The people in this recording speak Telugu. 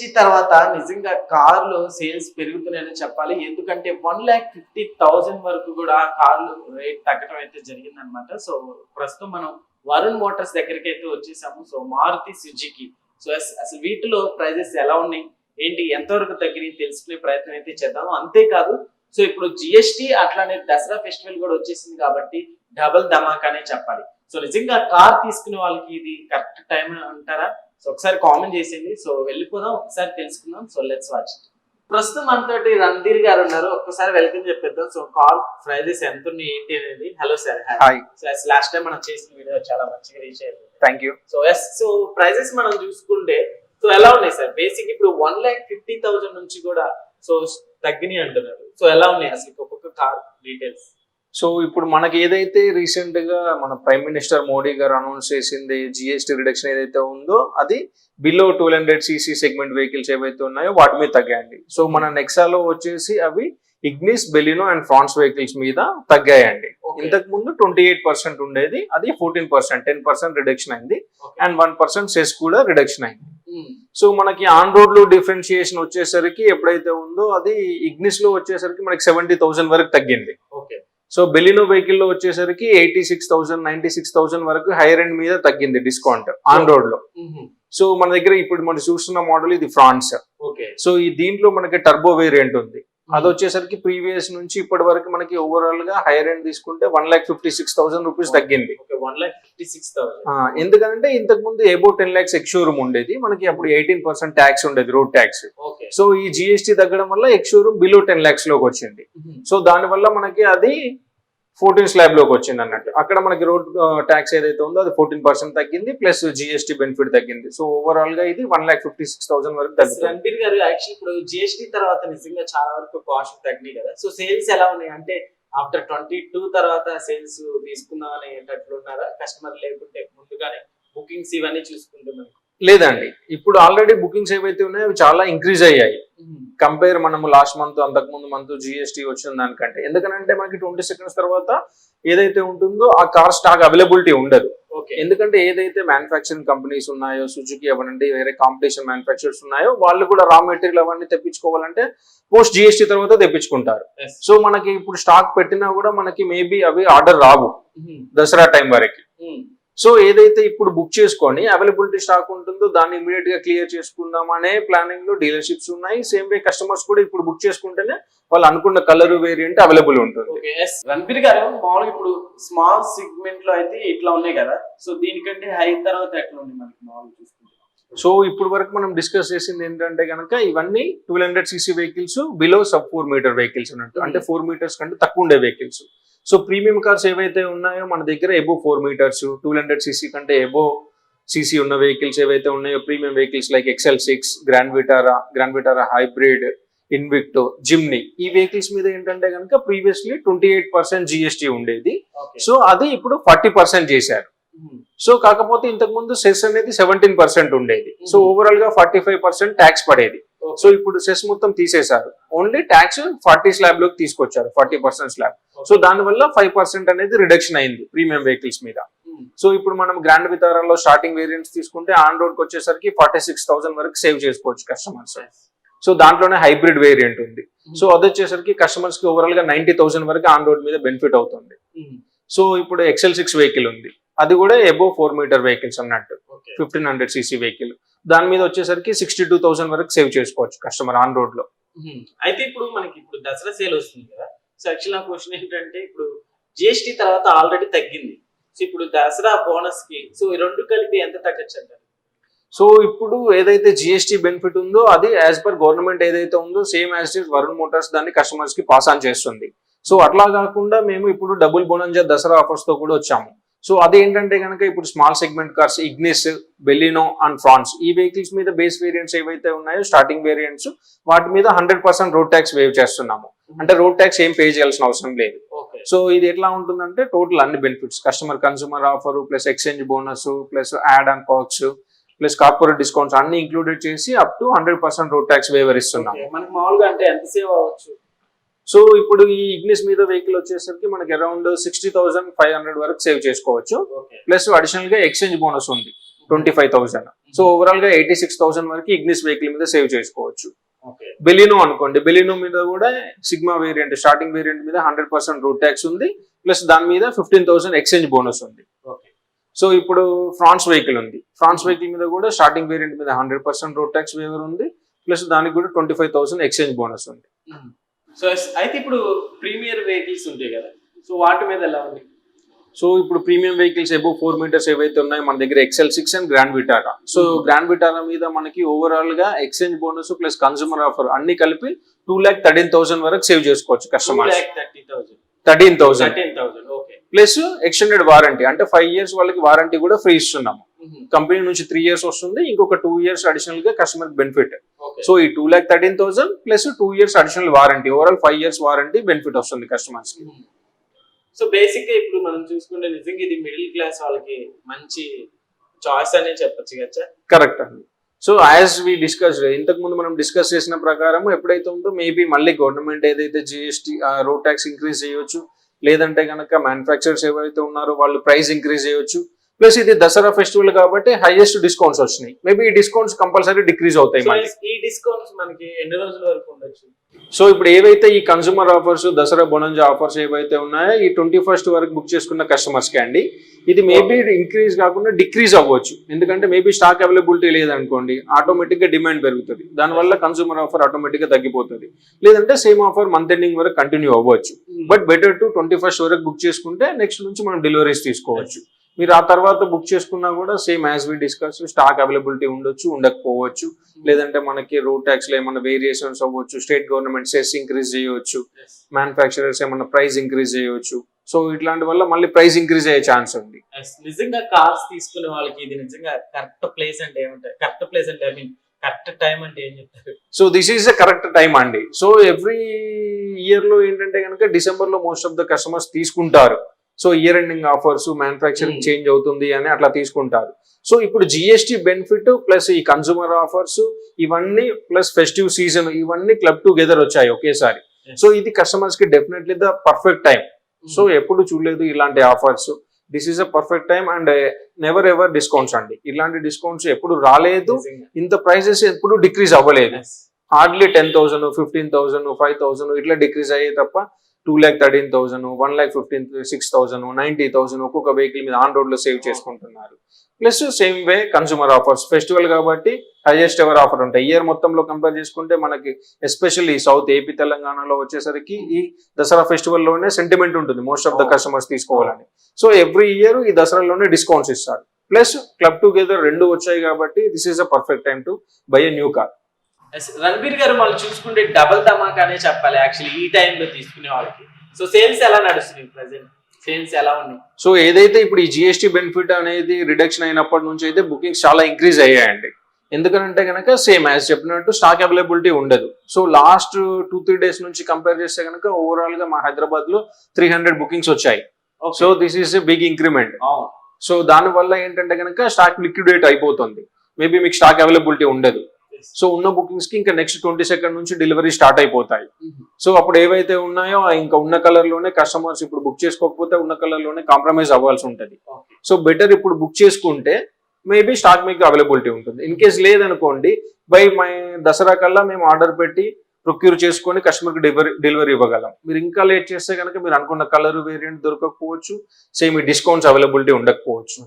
జిఎస్టి తర్వాత నిజంగా కార్లు సేల్స్ పెరుగుతున్నాయని చెప్పాలి. ఎందుకంటే వన్ ల్యాక్ ఫిఫ్టీ థౌజండ్ వరకు కూడా కార్లు రేట్ తగ్గడం అయితే జరిగిందనమాట సో ప్రస్తుతం మనం వరుణ్ మోటార్స్ దగ్గరికి అయితే వచ్చేసాము. So Maruti Suzuki. సో అసలు వీటిలో ప్రైజెస్ ఎలా ఉన్నాయి? ఏంటి? ఎంతవరకు తగ్గినాయి? తెలుసుకునే ప్రయత్నం అయితే చేద్దాము. అంతేకాదు సో ఇప్పుడు జిఎస్టి అట్లానే దసరా ఫెస్టివల్ కూడా వచ్చేసింది కాబట్టి డబుల్ ధమాకానే చెప్పాలి. సో నిజంగా కార్ తీసుకునే వాళ్ళకి ఇది కరెక్ట్ టైం అంటారా? సో ఒకసారి కామెంట్ చేసేయండి. సో వెళ్ళిపోదాం ఒకసారి తెలుసుకుందాం. సో లెట్స్ వాచ్ ప్రస్తుతం మనతోటి రణధీర్ గారు ఉన్నారు. ఒక్కసారి వెల్కమ్ చెప్పేద్దాం. సో కార్ ప్రైజెస్ ఎంత ఉన్నాయి ఏంటి అనేది. Hello sir hi last time మనం చేసిన వీడియో చాలా మంచిగా రీచ్ అయింది thank you so yes so prices మనం చూసుకుంటే సో ఎలా ఉన్నాయి సార్ బేసిక్ ఇప్పుడు వన్ ల్యాక్ ఫిఫ్టీ థౌసండ్ నుంచి కూడా సో తగ్గినాయి అంటున్నారు. సో ఎలా ఉన్నాయి అసలు ఒక్కొక్క కార్ డీటెయిల్స్ సో ఇప్పుడు మనకి ఏదైతే రీసెంట్గా మన ప్రైమ్ మినిస్టర్ మోడీ గారు అనౌన్స్ చేసింది జిఎస్టీ రిడక్షన్ ఏదైతే ఉందో అది below two hundred CC segment vehicles ఏవైతే ఉన్నాయో వాటి మీద తగ్గాయండి. సో మన నెక్సాలో వచ్చేసి అవి Ignis Baleno and Fronx vehicles మీద తగ్గాయండి. ఇంతకు ముందు ట్వంటీ ఎయిట్ పర్సెంట్ ఉండేది అది fourteen percent ten percent reduction అయింది అండ్ వన్ పర్సెంట్ సెస్ కూడా రిడక్షన్ అయింది. సో మనకి ఆన్ రోడ్లో డిఫరెన్షియేషన్ వచ్చేసరికి ఎప్పుడైతే ఉందో అది ఇగ్నిస్లో వచ్చేసరికి మనకి సెవెంటీ థౌసండ్ వరకు తగ్గింది. ఓకే. సో బెలినో వెహికల్లో వచ్చేసరికి eighty six thousand ninety six thousand వరకు హైయర్ ఎండ్ మీద తగ్గింది డిస్కౌంట్ ఆన్ రోడ్లో. సో మన దగ్గర ఇప్పుడు మనం చూస్తున్న మోడల్ ఇది ఫ్రాన్స్ ఓకే. సో ఈ దీంట్లో మనకి టర్బో వేరియంట్ ఉంది. అది వచ్చేసరికి ప్రీవియస్ నుంచి ఇప్పటి వరకు మనకి ఓవరాల్గా హైయర్ ఎండ్ తీసుకుంటే one lakh fifty six thousand rupees తగ్గింది. వన్ ఫిఫ్టీ సిక్స్ ఎందుకంటే ఇంతకు ముందు ఏబో టెన్ లాక్స్ ఎక్స్షోరూమ్ ఉండేది. మనకి అప్పుడు ఎయిటీన్ పర్సెంట్ ట్యాక్స్ ఉండేది రోడ్ ట్యాక్స్ ఓకే సో ఈ జిఎస్టీ తగ్గడం వల్ల ఎక్స్షోరూమ్ బిలో టెన్ లాక్స్లోకి వచ్చింది. సో దాని వల్ల మనకి అది ఫోర్టీన్ స్లాబ్లోకి వచ్చింది అన్నట్టు. అక్కడ మనకి రోడ్ ట్యాక్స్ ఏదైతే ఉందో అది ఫోర్టీన్ పర్సెంట్ తగ్గింది ప్లస్ జిఎస్టీ బెనిఫిట్ తగ్గింది. సో ఓవరాల్గా ఇది one lakh fifty six thousand వరకు రణబీర్ గారు యాక్చువల్ ఇప్పుడు జిఎస్టీ తర్వాత నిజంగా చాలా వరకు కాస్ట్ తగ్గినాయి కదా. సో సేల్స్ ఎలా ఉన్నాయి? అంటే ఆఫ్టర్ ట్వంటీ టూ తర్వాత సేల్స్ తీసుకుందాం అనేటట్లు ఉన్నారా? కస్టమర్ లేకుంటే ముందుగానే బుకింగ్స్ ఇవన్నీ చూసుకుంటే మనకి లేదండి. ఇప్పుడు ఆల్రెడీ బుకింగ్స్ ఏవైతే ఉన్నాయో అవి చాలా ఇంక్రీజ్ అయ్యాయి. కంపేర్ మనము లాస్ట్ మంత్ అంతకు ముందు మంత్ జిఎస్టీ వచ్చిన దానికంటే. ఎందుకంటే మనకి ట్వంటీ సెకండ్స్ తర్వాత ఏదైతే ఉంటుందో ఆ కార్ స్టాక్ అవైలబిలిటీ ఉండదు. ఓకే. ఎందుకంటే ఏదైతే మ్యానుఫాక్చరింగ్ కంపెనీస్ ఉన్నాయో సుజుకి అవనండి వేరే కాంపిటీషన్ మ్యానుఫాక్చర్స్ ఉన్నాయో వాళ్ళు కూడా రా మెటీరియల్ అవన్నీ తెప్పించుకోవాలంటే పోస్ట్ జిఎస్టీ తర్వాత తెప్పించుకుంటారు. సో మనకి ఇప్పుడు స్టాక్ పెట్టినా కూడా మనకి మేబీ అవి ఆర్డర్ రావు. దసరా టైం వరకు. సో ఏదైతే ఇప్పుడు బుక్ చేసుకొని అవైలబిలిటీ స్టాక్ ఉంటుందో దాన్ని ఇమీడియట్గా క్లియర్ చేసుకుందాం అనే ప్లానింగ్లో డీలర్షిప్స్ ఉన్నాయి. సేమ్ వే కస్టమర్స్ కూడా ఇప్పుడు బుక్ చేసుకుంటేనే వాళ్ళు అనుకున్న కలర్ వేరియంట్ అవైలబుల్ ఉంటుంది. రణబీర్ గారు మామూలుగా ఇప్పుడు స్మాల్ సెగ్మెంట్లో అయితే ఇట్లా ఉన్నాయి కదా. సో దీనికంటే హై తర్వాత ఎట్లా ఉంది మనకి మామూలుగా చూసుకుంటే? సో ఇప్పుడు వరకు మనం డిస్కస్ చేసింది ఏంటంటే కనుక ఇవన్నీ two hundred CC vehicles below sub four meter vehicles ఉన్నట్టు అంటే ఫోర్ మీటర్స్ కంటే తక్కువ ఉండే వెహికల్స్ సో ప్రీమియం కార్స్ ఏవైతే ఉన్నాయో మన దగ్గర above four meters two hundred CC కంటే ఎబో సీసీ ఉన్న వెహికల్స్ ఏవైతే ఉన్నాయో premium vehicles like XL six Grand Vitara Grand Vitara hybrid Invicto Jimny ఈ వెహికల్స్ మీద ఏంటంటే కనుక previously twenty eight percent GST ఉండేది. సో అది ఇప్పుడు ఫార్టీ పర్సెంట్ చేశారు. సో కాకపోతే ఇంతకు ముందు సెస్ అనేది సెవెంటీన్ పర్సెంట్ ఉండేది. సో. ఓవరాల్గా ఫార్టీ ఫైవ్ పర్సెంట్ ట్యాక్స్ పడేది. సో ఇప్పుడు సెస్ మొత్తం తీసేశారు. ఓన్లీ ట్యాక్స్ ఫార్టీ స్లాబ్లోకి తీసుకొచ్చారు ఫార్టీ పర్సెంట్ స్లాబ్ సో దాని వల్ల ఫైవ్ పర్సెంట్ అనేది రిడక్షన్ అయింది ప్రీమియం వెహికల్స్ మీద. సో ఇప్పుడు మనం గ్రాండ్ వితారాలో స్టార్టింగ్ వేరియంట్స్ తీసుకుంటే ఆన్ రోడ్కి వచ్చేసరికి ఫార్టీ సిక్స్ థౌసండ్ వరకు సేవ్ చేసుకోవచ్చు కస్టమర్స్ సో దాంట్లోనే హైబ్రిడ్ వేరియంట్ ఉంది. సో అది వచ్చేసరికి కస్టమర్స్కి ఓవరాల్గా నైన్టీ థౌసండ్ వరకు ఆన్ రోడ్ మీద బెనిఫిట్ అవుతుంది. సో ఇప్పుడు ఎక్సెల్ సిక్స్ వెహికల్ ఉంది. అది కూడా ఎబో ఫోర్ మీటర్ వెహికల్స్ అన్నట్టు. ఫిఫ్టీన్ హండ్రెడ్ సీసీ వెహికల్ దాని మీద వచ్చేసరికి సిక్స్టీ టూ థౌసండ్ వరకు సేవ్ చేసుకోవచ్చు కస్టమర్ ఆన్ రోడ్లో. అయితే ఇప్పుడు మనకి ఇప్పుడు దసరా సేల్ వస్తుంది కదా. సో యాక్చువల్ నా క్వశ్చన్ ఏంటంటే ఇప్పుడు జిఎస్టీ తర్వాత ఆల్రెడీ తగ్గింది. సో ఇప్పుడు దసరా బోనస్కి సో ఈ రెండు కలిపి ఎంత తగ్గచ్చు అంటారు? సో ఇప్పుడు ఏదైతే జిఎస్టీ బెనిఫిట్ ఉందో అది యాజ్ పర్ గవర్నమెంట్ ఏదైతే ఉందో సేమ్ యాజ్ వరుణ్ మోటార్స్ దాన్ని కస్టమర్స్కి పాస్ ఆన్ చేస్తుంది. సో అట్లా కాకుండా మేము ఇప్పుడు డబుల్ బోనంజా దసరా ఆఫర్స్తో కూడా వచ్చాము. సో అదేంటంటే కనుక ఇప్పుడు small segment cars Ignis Baleno and Fronx ఈ వెహికల్స్ మీద బేస్ వేరియంట్స్ ఏవైతే ఉన్నాయో స్టార్టింగ్ వేరియంట్స్ వాటి మీద hundred percent road tax waive చేస్తున్నాము. అంటే రోడ్ ట్యాక్స్ ఏం పే చేయాల్సిన అవసరం లేదు. సో ఇది ఎట్లా ఉంటుందంటే టోటల్ అన్ని benefits customer consumer offer plus exchange bonus plus add and packs plus corporate discounts అన్ని ఇంక్లూడెడ్ చేసి up to hundred percent road tax waiver ఇస్తున్నాం మనకి మామూలుగా అంటే ఎంత సేవ్ అవ్వచ్చు? సో ఇప్పుడు ఈ ఇగ్నిస్ మీద వెహికల్ వచ్చేసరికి మనకి around sixty thousand five hundred వరకు సేవ్ చేసుకోవచ్చు. ప్లస్ అడిషనల్గా ఎక్స్చేంజ్ బోనస్ ఉంది ట్వంటీ ఫైవ్ థౌసండ్ సో ఓవరాల్గా ఎయిటీ సిక్స్ థౌసండ్ వరకు ఇగ్నిస్ వెహికల్ మీద సేవ్ చేసుకోవచ్చు. బెలినో అనుకోండి బెలినో మీద కూడా సిగ్మా వేరియంట్ స్టార్టింగ్ వేరియంట్ మీద హండ్రెడ్ పర్సెంట్ రూట్ ట్యాక్స్ ఉంది. ప్లస్ దాని మీద ఫిఫ్టీన్ థౌసండ్ ఎక్స్చేంజ్ బోనస్ ఉంది. సో ఇప్పుడు ఫ్రాన్స్ వెహికల్ ఉంది. ఫ్రాన్స్ వెహికల్ మీద కూడా స్టార్టింగ్ వేరియంట్ మీద hundred percent road tax waiver ఉంది. ప్లస్ దానికి కూడా twenty five thousand exchange bonus ఉంది సో అయితే ఇప్పుడు ప్రీమియర్ వెహికల్స్ ఉంటాయి కదా. సో వాటి మీద ఎలా ఉంది? సో ఇప్పుడు premium vehicles above four meters ఏవైతే ఉన్నాయో మన దగ్గర XL six and Grand Vitara so Grand Vitara మీద మనకి ఓవరాల్గా exchange bonus plus consumer offer అన్ని కలిపి టూ ల్యాక్ థర్టీన్ థౌసండ్ వరకు సేవ్ చేసుకోవచ్చు thousand thirteen thousand plus extended warranty అంటే ఫైవ్ ఇయర్స్ వాళ్ళకి వారంటీ కూడా ఫ్రీ ఇస్తున్నాము. కంపెనీ నుంచి త్రీ ఇయర్స్ వస్తుంది ఇంకొక టూ ఇయర్స్ అడిషనల్గా కస్టమర్ బెనిఫిట్ సో ఈ two lakh thirteen thousand plus two years additional warranty overall five years warranty benefit వస్తుంది కస్టమర్స్కి. సో బేసిక్గా ఇప్పుడు మనం చూసుకుంటే నిజంగా ఇది మిడిల్ క్లాస్ వాళ్ళకి మంచి చాయిస్ అనే చెప్పొచ్చు కదా. కరెక్ట్ అండి. సో యాజ్ వి డిస్కస్ ఇంతకు ముందు మనం డిస్కస్ చేసిన ప్రకారం ఎప్పుడైతే ఉందో మేబీ మళ్ళీ గవర్నమెంట్ ఏదైతే జిఎస్టీ రోడ్ ట్యాక్స్ ఇంక్రీజ్ చేయొచ్చు లేదంటే కనుక మ్యానుఫాక్చరర్స్ ఎవరైతే ఉన్నారో వాళ్ళు ప్రైస్ ఇంక్రీజ్ చేయొచ్చు. ప్లస్ ఇది దసరా ఫెస్టివల్ కాబట్టి హైయెస్ట్ డిస్కౌంట్స్ వచ్చినాయి. మేబీ ఈ డిస్కౌంట్స్ కంపల్సరీ డిక్రీజ్ అవుతాయి ఈ డిస్కౌంట్స్ మనకి ఎన్ని రోజుల వరకు ఉండొచ్చు? సో ఇప్పుడు ఏవైతే ఈ consumer offers Dussehra bonanza offers ఏవైతే ఉన్నాయో ఈ ట్వంటీ ఫస్ట్ వరకు బుక్ చేసుకున్న కస్టమర్స్కి అండి. ఇది మేబీ ఇంక్రీజ్ కాకుండా డిక్రీజ్ అవ్వచ్చు. ఎందుకంటే మేబీ స్టాక్ అవైలబిలిటీ లేదనుకోండి ఆటోమేటిక్గా డిమాండ్ పెరుగుతుంది. దానివల్ల కన్సూమర్ ఆఫర్ ఆటోమేటిక్గా తగ్గిపోతుంది. లేదంటే సేమ్ ఆఫర్ మంత్ ఎండింగ్ వరకు కంటిన్యూ అవ్వచ్చు. But better to twenty first వరకు బుక్ చేసుకుంటే నెక్స్ట్ నుంచి మనం డెలివరీస్ తీసుకోవచ్చు. మీరు ఆ తర్వాత బుక్ చేసుకున్నా కూడా same as we discuss stock availability ఉండొచ్చు ఉండకపోవచ్చు. లేదంటే మనకి రోడ్ ట్యాక్స్లో ఏమైనా వేరియేషన్స్ అవ్వచ్చు స్టేట్ గవర్నమెంట్ సెస్ ఇంక్రీజ్ చేయవచ్చు మ్యానుఫాక్చరర్స్ ఏమైనా ప్రైస్ ఇంక్రీజ్ చేయవచ్చు సో ఇట్లాంటి వల్ల మళ్ళీ ప్రైస్ ఇంక్రీజ్ అయ్యే ఛాన్స్ ఉంది. నిజంగా కార్స్ తీసుకునే వాళ్ళకి ఇది నిజంగా కరెక్ట్ ప్లేస్ అంటే ఏమంటారు? కరెక్ట్ ప్లేస్ అంటే ఐ మీన్ కరెక్ట్ టైం అంటే ఏం చెప్తారు? So this is the correct time అండి. సో ఎవ్రీ ఇయర్లో ఏంటంటే కనుక డిసెంబర్లో మోస్ట్ ఆఫ్ ద కస్టమర్స్ తీసుకుంటారు. So year ending offers manufacturing Hmm. Change అవుతుంది అని అట్లా తీసుకుంటారు సో ఇప్పుడు జిఎస్టి బెనిఫిట్ ప్లస్ ఈ కన్సూమర్ ఆఫర్స్ ఇవన్నీ ప్లస్ ఫెస్టివ్ సీజన్ ఇవన్నీ క్లబ్ టుగెదర్ వచ్చాయి ఒకేసారి. సో ఇది కస్టమర్స్కి definitely the perfect time so ఎప్పుడు చూడలేదు ఇలాంటి offers this is a perfect time and never ever discounts అండి ఇలాంటి డిస్కౌంట్స్ ఎప్పుడు రాలేదు. ఇంత ప్రైజెస్ ఎప్పుడు డిక్రీజ్ అవ్వలేదు. Hardly ten thousand fifteen thousand five thousand ఇట్లా డిక్రీజ్ అయ్యే తప్ప two lakh thirteen thousand one lakh fifteen six thousand ninety thousand ఒక్కొక్క వెహికల్ మీద ఆన్ రోడ్లో సేవ్ చేసుకుంటున్నారు. Plus same way consumer offers festival కాబట్టి హైయెస్ట్ ఎవర్ ఆఫర్ ఉంటాయి. ఇయర్ మొత్తంలో కంపేర్ చేసుకుంటే మనకి ఎస్పెషల్లీ సౌత్ ఏపీ తెలంగాణలో వచ్చేసరికి ఈ దసరా ఫెస్టివల్లోనే సెంటిమెంట్ ఉంటుంది. Most of the. కస్టమర్స్ తీసుకోవాలని. సో ఎవ్రీ ఇయర్ ఈ దసరాలోనే డిస్కౌంట్స్ ఇస్తారు. ప్లస్ క్లబ్ టుగెదర్ రెండు వచ్చాయి కాబట్టి this is a perfect time to buy a new car Ranbir గారు మళ్ళీ చూసుకుంటే డబల్ ధమాకా అనే చెప్పాలి. యాక్చువల్లీ ఈ టైంలో తీసుకునే వాళ్ళకి. సో సేల్స్ ఎలా నడుస్తున్నాయి ప్రెసెంట్ సేల్స్ ఎలా ఉన్నాయి? సో ఏదైతే ఇప్పుడు ఈ జిఎస్టీ బెనిఫిట్ అనేది రిడక్షన్ అయినప్పటి నుంచి అయితే బుకింగ్స్ చాలా ఇంక్రీజ్ అయ్యాయండి. ఎందుకంటే కనుక సేమ్ యాజ్ చెప్పినట్టు స్టాక్ అవైలబిలిటీ ఉండదు. So last two three days నుంచి కంపేర్ చేస్తే కనుక ఓవరాల్గా మా హైదరాబాద్లో త్రీ హండ్రెడ్ బుకింగ్స్ వచ్చాయి. So this is a big increment so దాని వల్ల ఏంటంటే కనుక స్టాక్ లిక్విడేట్ అయిపోతుంది. మేబీ మీకు స్టాక్ అవైలబిలిటీ ఉండదు. సో ఉన్న బుకింగ్స్కి ఇంకా నెక్స్ట్ ట్వంటీ సెకండ్ నుంచి డెలివరీ స్టార్ట్ అయిపోతాయి. సో అప్పుడు ఏవైతే ఉన్నాయో ఇంకా ఉన్న కలర్లోనే కస్టమర్స్ ఇప్పుడు బుక్ చేసుకోకపోతే ఉన్న కలర్లోనే కాంప్రమైజ్ అవ్వాల్సి ఉంటుంది. సో బెటర్ ఇప్పుడు బుక్ చేసుకుంటే మేబీ స్టాక్ మీకు అవైలబిలిటీ ఉంటుంది. ఇన్ కేస్ లేదనుకోండి బై మై దసరా కల్లా మేము ఆర్డర్ పెట్టి ప్రొక్యూర్ చేసుకొని కస్టమర్కి డెలివరీ డెలివరీ ఇవ్వగలం. మీరు ఇంకా లేట్ చేస్తే కనుక మీరు అనుకున్న కలర్ వేరియంట్ దొరకకపోవచ్చు సేమ్ ఈ డిస్కౌంట్స్ అవైలబిలిటీ ఉండకపోవచ్చు.